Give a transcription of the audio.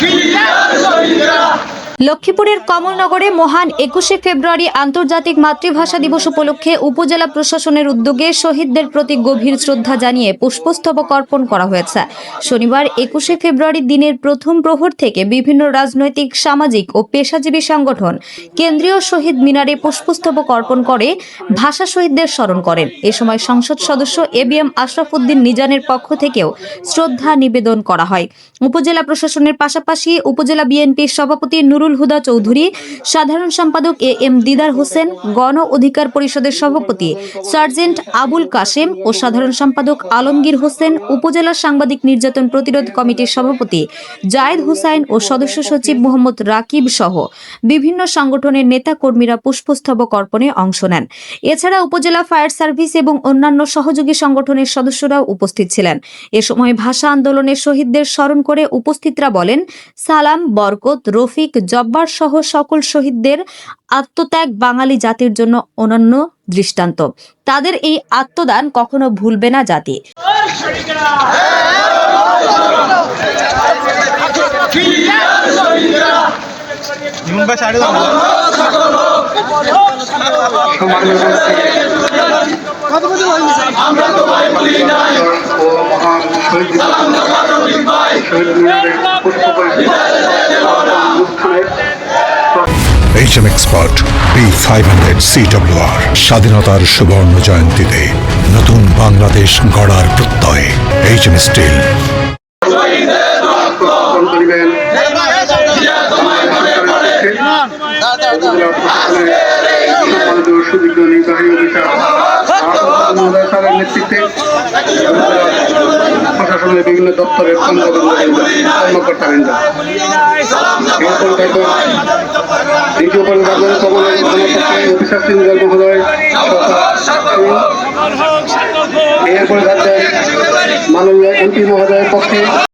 Filha! লক্ষ্মীপুরের কমলনগরে মহান একুশে ফেব্রুয়ারি আন্তর্জাতিক মাতৃভাষা দিবস উপলক্ষে উপজেলা প্রশাসনের উদ্যোগে শহীদদের প্রতি গভীর শ্রদ্ধা জানিয়ে পুষ্পস্তবক অর্পণ করা হয়েছে। শনিবার একুশে ফেব্রুয়ারি দিনের প্রথম প্রহর থেকে বিভিন্ন রাজনৈতিক, সামাজিক ও পেশাজীবী সংগঠন কেন্দ্রীয় শহীদ মিনারে পুষ্পস্তবক অর্পণ করে ভাষা শহীদদের স্মরণ করেন। এ সময় সংসদ সদস্য এ বি এম আশরাফুদ্দিন নিজানের পক্ষ থেকেও শ্রদ্ধা নিবেদন করা হয়। উপজেলা প্রশাসনের পাশাপাশি উপজেলা বিএনপির সভাপতি নুরুল হুদা চৌধুরী, সাধারণ সম্পাদক এ এম দিদার হোসেন, গণ অধিকার পরিষদের সভাপতি সার্জেন্ট আবুল কাশেম ও সাধারণ সম্পাদক আলমগীর হোসেন, উপজেলা সাংবাদিক নির্যাতন প্রতিরোধ কমিটির সভাপতি জায়েদ হুসাইন ও সদস্য সচিব মোহাম্মদ রাকিব সহ বিভিন্ন সংগঠনের নেতা কর্মীরা পুষ্পস্তবক অর্পণে অংশ নেন। এছাড়া উপজেলা ফায়ার সার্ভিস এবং অন্যান্য সহযোগী সংগঠনের সদস্যরাও উপস্থিত ছিলেন। এ সময় ভাষা আন্দোলনের শহীদদের স্মরণ করে উপস্থিতরা বলেন, সালাম, বরকত, রফিক জব্বার সহ সকল শহীদদের আত্মত্যাগ বাঙালি জাতির জন্য অনন্য দৃষ্টান্ত। তাদের এই আত্মদান কখনো ভুলবে না জাতি। ভাই সাইডে দাও ও মহান শহীদ শহীদ HM expert B five hundred CWR স্বাধীনতার সুবর্ণ জয়ন্তীতে নতুন বাংলাদেশ গড়ার প্রত্যয়। এইচএম স্টিল প্রস্তুত করিবেন সম্মানিত নির্বাহী প্রশাসনের বিভিন্ন দপ্তরের কর্মকর্তাবৃন্দ এরপর থাকবেন দ্বিতীয় পর্বে বিকল্প মহোদয় এরপরে থাকবেন মাননীয় এমপি মহোদয়